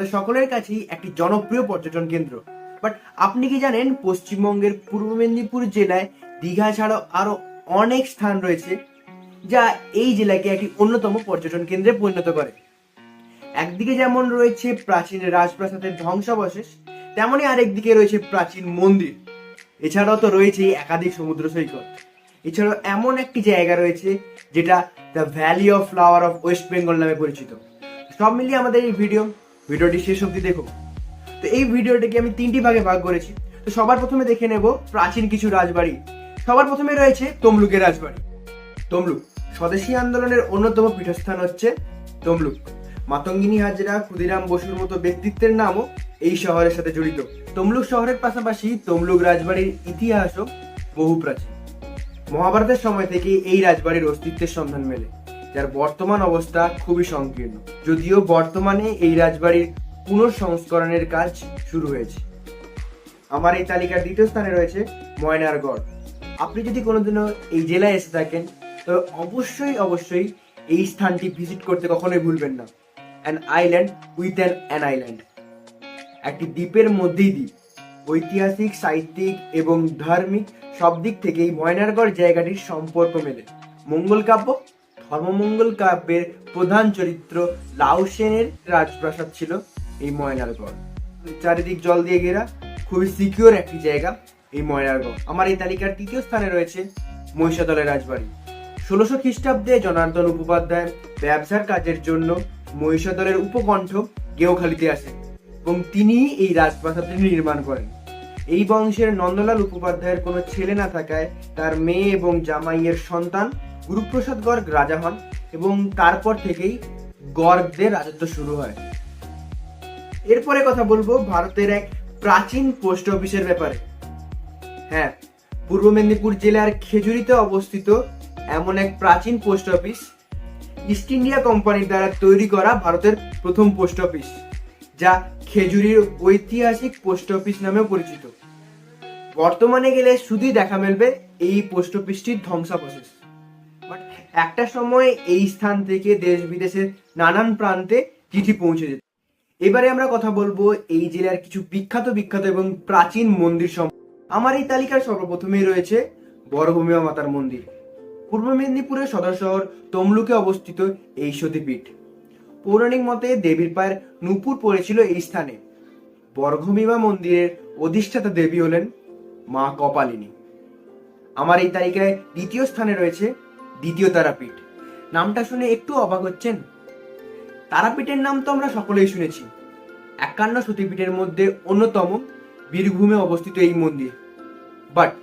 আমাদের সকলের কাছেই একটি জনপ্রিয় পর্যটন কেন্দ্র। বাট আপনি কি জানেন, পশ্চিমবঙ্গের পূর্ব মেদিনীপুর জেলায় দীঘা ছাড়াও আরও অনেক স্থান রয়েছে যা এই জেলাকে একটি অন্যতম পর্যটন কেন্দ্রে পরিণত করে। একদিকে যেমন রয়েছে প্রাচীন রাজপ্রাসাদের ধ্বংসাবশেষ তেমনই আরেকদিকে রয়েছে প্রাচীন মন্দির। এছাড়াও তো রয়েছে একাধিক সমুদ্র সৈকত। এছাড়াও এমন একটি জায়গা রয়েছে যেটা the valley of flower of West Bengal নামে পরিচিত। সব মিলিয়ে আমাদের এই ভিডিও ভিডিওটি শেষ অবধি দেখো তো এই ভিডিওটাকে আমি তিনটি ভাগে ভাগ করেছি। তো সবার প্রথমে দেখে নেব প্রাচীন কিছু রাজবাড়ি। সবার প্রথমে রয়েছে তমলুকের রাজবাড়ি। তমলুক স্বদেশী আন্দোলনের অন্যতম পীঠস্থান হচ্ছে তমলুক। মাতঙ্গিনী হাজরা ক্ষুদিরাম বসুর মতো ব্যক্তিত্বের নামও এই শহরের সাথে জড়িত। তমলুক শহরের পাশাপাশি তমলুক রাজবাড়ির ইতিহাসও বহু প্রাচীন। মহাভারতের সময় থেকে এই রাজবাড়ির অস্তিত্বের সন্ধান মেলে। যার বর্তমান অবস্থা খুবই সংকীর্ণ। যদিও বর্তমানে এই রাজবাড়ির পুনঃসংস্করণের কাজ শুরু হয়েছে। আমার এই তালিকার দ্বিতীয় স্থানে রয়েছে ময়নারগড়। আপনি যদি কোনোদিনও এই জেলায় এসে থাকেন, তো অবশ্যই অবশ্যই এই স্থানটি ভিজিট করতে কখনোই ভুলবেন না। An island with an an island একটি দ্বীপের মধ্যেই দ্বীপ। ঐতিহাসিক, সাহিত্যিক এবং ধার্মিক সব দিক থেকেই ময়নারগড় জায়গাটির সম্পর্ক মেলে। মঙ্গল কাব্য ধর্মমঙ্গল কাব্যের প্রধান চরিত্র লাউসেনের রাজপ্রাসাদ ছিল এই ময়নারগড় চারিদিক জল দিয়ে ঘেরা, খুবই সিকিউর একটি জায়গা এই ময়নারগড় আমার এই তালিকার তৃতীয় স্থানে রয়েছে মহিষাদলের রাজবাড়ি। ষোলোশো খ্রিস্টাব্দে জনার্দন উপপাধ্যায় ব্যবসার কাজের জন্য মহিষাদলের উপকণ্ঠ গেওখালিতে আসেন এবং তিনি এই রাজপ্রাসাদটি নির্মাণ করেন। এই বংশের নন্দলাল উপপাধ্যায়ের কোনো ছেলে না থাকায় তার মেয়ে এবং জামাইয়ের সন্তান গুরুপ্রসাদ গর্গ রাজা হন এবং তারপর থেকেই গর্গদের রাজত্ব শুরু হয়। এরপরে কথা বলব ভারতের এক প্রাচীন পোস্ট অফিসের ব্যাপারে। হ্যাঁ পূর্ব মেদিনীপুর জেলার খেজুরিতে অবস্থিত এমন এক প্রাচীন পোস্ট অফিস ইস্ট ইন্ডিয়া কোম্পানির দ্বারা তৈরি করা ভারতের প্রথম পোস্ট অফিস, যা খেজুরির ঐতিহাসিক পোস্ট অফিস নামেও পরিচিত। বর্তমানে গেলে শুধুই দেখা মিলবে এই পোস্ট অফিসটির ধ্বংসাবশেষ। একটা সময় এই স্থান থেকে দেশ বিদেশের নানান প্রান্তে চিঠি পৌঁছে যেত। এবারে আমরা কথা বলব এই জেলার কিছু বিখ্যাত বিখ্যাত এবং প্রাচীন মন্দির সম আমার এই তালিকার সর্বপ্রথমেই রয়েছে বড়ভূমিমা মাতার মন্দির। পূর্ব মেদিনীপুরের সদর শহর তমলুকে অবস্থিত এই সতীপীঠ। পৌরাণিক মতে দেবীর পায়ের নূপুর পড়েছিল এই স্থানে। বর্গভীমা মন্দিরের অধিষ্ঠাতা দেবী হলেন মা কপালিনী। আমার এই তালিকায় দ্বিতীয় স্থানে রয়েছে দ্বিতীয় তারাপীঠ। নামটা শুনে একটু অবাক হচ্ছেন। তারাপীঠের নাম তো আমরা সকলেই শুনেছি। একান্ন সতীপীঠের মধ্যে অন্যতম বীরভূমে অবস্থিত এই মন্দির। বাট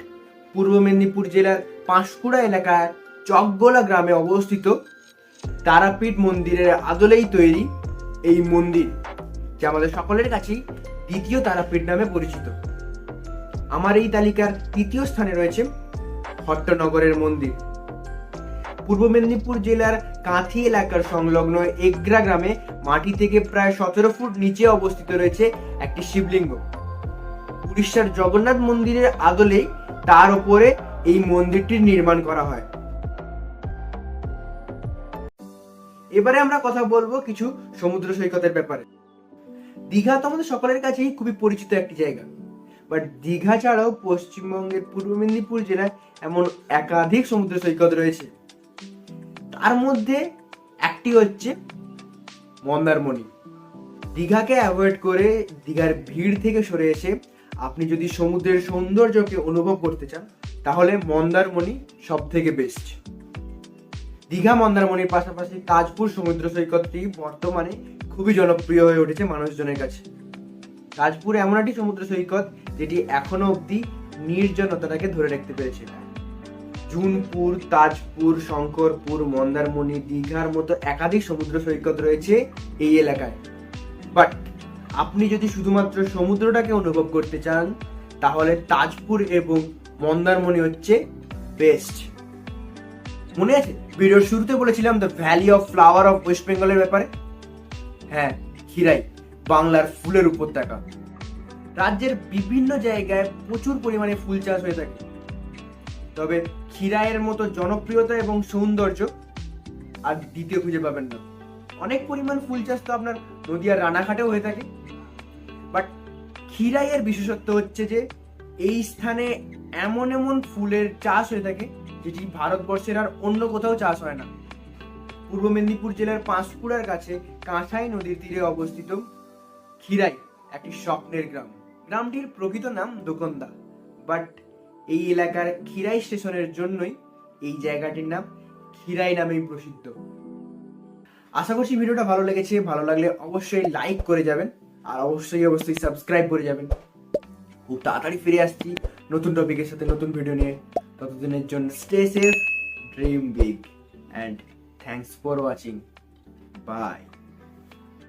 পূর্ব মেদিনীপুর জেলার পাঁশকুড়া এলাকার চকগোলা গ্রামে অবস্থিত তারাপীঠ মন্দিরের আদলেই তৈরি এই মন্দির, যা আমাদের সকলের কাছেই দ্বিতীয় তারাপীঠ নামে পরিচিত। আমার এই তালিকার তৃতীয় স্থানে রয়েছে হট্টনগরের মন্দির। পূর্ব মেদিনীপুর জেলার কাঁথি এলাকার সংলগ্ন এগ্রা গ্রামে মাটি থেকে প্রায় সতেরো ফুট নিচে অবস্থিত রয়েছে একটি শিবলিঙ্গ। উড়িষ্যার জগন্নাথ মন্দিরের আদলেই তার উপরে এই মন্দিরটির নির্মাণ করা হয়। এবারে আমরা কথা বলব কিছু সমুদ্র সৈকতের ব্যাপারে। দীঘা তো আমাদের সকলের কাছেই খুবই পরিচিত একটি জায়গা। বাট দীঘা ছাড়াও পশ্চিমবঙ্গের পূর্ব মেদিনীপুর জেলায় এমন একাধিক সমুদ্র সৈকত রয়েছে। তার মধ্যে একটি হচ্ছে মন্দারমণি। দীঘাকে অ্যাভয়েড করে দীঘার ভিড় থেকে সরে এসে আপনি যদি সমুদ্রের সৌন্দর্যকে অনুভব করতে চান, তাহলে মন্দারমণি সব থেকে বেস্ট দীঘা মন্দারমণির পাশাপাশি তাজপুর সমুদ্র সৈকতটি বর্তমানে খুবই জনপ্রিয় হয়ে উঠেছে মানুষজনের কাছে। তাজপুর এমন একটি সমুদ্র সৈকত যেটি এখনও অবধি নির্জনতাটাকে ধরে রাখতে পেরেছে। জুনপুর, তাজপুর, শঙ্করপুর, মন্দারমণি, দীঘার মতো একাধিক সমুদ্র সৈকত রয়েছে এই এলাকায়। বাট আপনি যদি শুধুমাত্র সমুদ্রটাকে অনুভব করতে চান, তাহলে তাজপুর এবং মন্দারমণি হচ্ছে বেস্ট মনে আছে? ভিডিওর শুরুতে বলেছিলাম the valley of flower of West বেঙ্গলের ব্যাপারে? হ্যাঁ খিরাই বাংলার ফুলের উপত্যকা। রাজ্যের বিভিন্ন জায়গায় প্রচুর পরিমাণে ফুল চাষ হয়ে থাকে। তবে খিরাইয়ের মতো জনপ্রিয়তা এবং সৌন্দর্য আর দ্বিতীয় খুঁজে পাবেন না। অনেক পরিমাণ ফুল চাষ তো আপনার নদিয়ার রানাঘাটেও হয়ে থাকে। বাট খিরাইয়ের বিশেষত্ব হচ্ছে যে, এই স্থানে এমন এমন ফুলের চাষ হয়ে থাকে, যেটি ভারতবর্ষের আর অন্য কোথাও চাষ হয় না। পূর্ব মেদিনীপুর জেলার পাঁশকুড়ার কাছে কাঁসাই নদীর তীরে অবস্থিত খিরাই একটি স্বপ্নের গ্রাম। গ্রামটির প্রকৃত নাম দোকন্দা। বাট এই এলাকার খিরাই স্টেশনের জন্যই এই জায়গাটির নাম খিরাই নামেই প্রসিদ্ধ। আশা করছি ভিডিওটা ভালো লেগেছে। ভালো লাগলে অবশ্যই লাইক করে যাবেন আর অবশ্যই অবশ্যই সাবস্ক্রাইব করে যাবেন। খুব তাড়াতাড়ি ফিরে আসছি নতুন টপিকের সাথে নতুন ভিডিও নিয়ে। ততদিনের জন্য stay safe dream big and thanks for watching bye